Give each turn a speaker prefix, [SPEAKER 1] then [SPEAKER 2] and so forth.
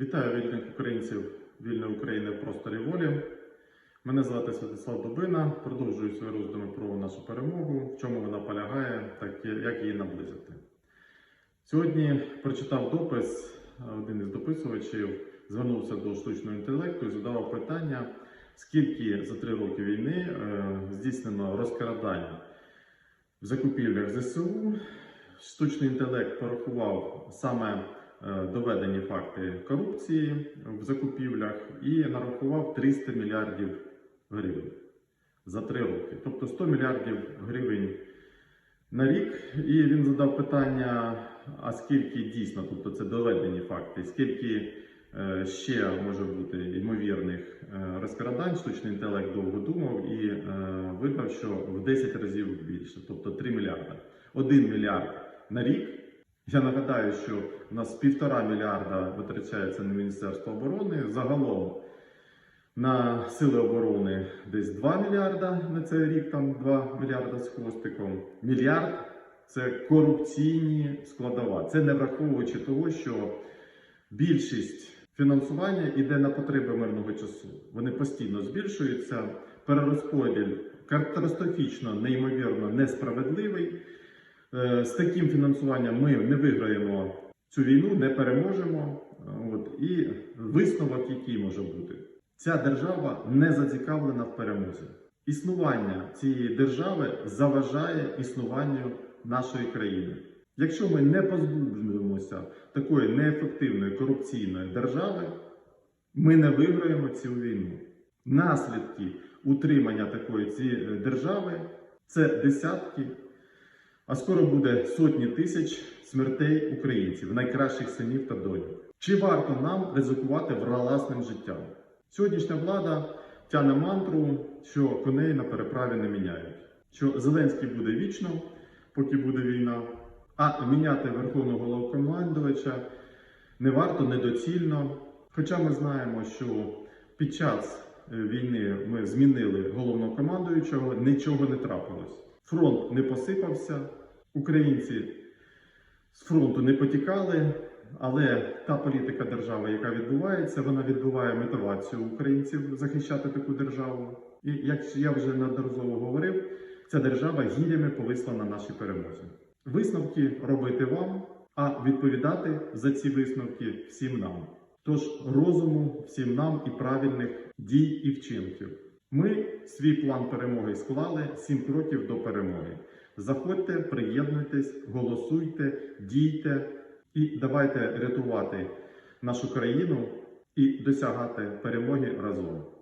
[SPEAKER 1] Вітаю вільних українців вільної України в просторі волі. Мене звати Святослав Дубина. Продовжую свої роздуми про нашу перемогу, в чому вона полягає, так як її наблизити. Сьогодні прочитав допис, один із дописувачів звернувся до штучного інтелекту і задавав питання, скільки за три роки війни е, здійснено розкрадання в закупівлях ЗСУ. Штучний інтелект порахував саме доведені факти корупції в закупівлях і нарахував 300 мільярдів гривень за три роки, тобто 100 мільярдів гривень на рік. І він задав питання: а скільки дійсно, тобто це доведені факти, скільки е, ще може бути ймовірних е, розкрадань, штучний інтелект довго думав і е, видав, що в 10 разів більше, тобто 3 мільярди. 1 мільярд на рік. Я нагадаю, що у нас півтора мільярда витрачається на Міністерство оборони. Загалом на сили оборони десь 2 мільярда на цей рік, там 2 мільярда з хвостиком. Мільярд це корупційні складова. Це не враховуючи того, що більшість фінансування йде на потреби мирного часу. Вони постійно збільшуються. Перерозподіл катастрофічно, неймовірно несправедливий. Е, З таким фінансуванням ми не виграємо цю війну, не переможемо. От і висновок, який може бути, ця держава не зацікавлена в перемозі. Існування цієї держави заважає існуванню нашої країни. Якщо ми не позбудемося такої неефективної корупційної держави, ми не виграємо цю війну. Наслідки утримання такої цієї держави це десятки, а скоро буде сотні тисяч смертей українців, найкращих синів та доньок. Чи варто нам ризикувати власним життям? Сьогоднішня влада тяне мантру, що коней на переправі не міняють, що Зеленський буде вічно, поки буде війна, а міняти верховного головнокомандувача не варто недоцільно. Хоча ми знаємо, що під час е, війни ми змінили головнокомандуючого, нічого не трапилось. Фронт не посипався, українці з фронту не потікали, але та політика держави, яка відбувається, вона відбуває мотивацію українців захищати таку державу. І як я вже неодноразово говорив, ця держава гірями повисла на нашій перемозі. Висновки робити вам, а відповідати за ці висновки всім нам. Тож розуму всім нам і правильних дій і вчинків. Ми свій план перемоги склали сім кроків до перемоги. Заходьте, приєднуйтесь, голосуйте, дійте і давайте рятувати нашу країну і досягати перемоги разом.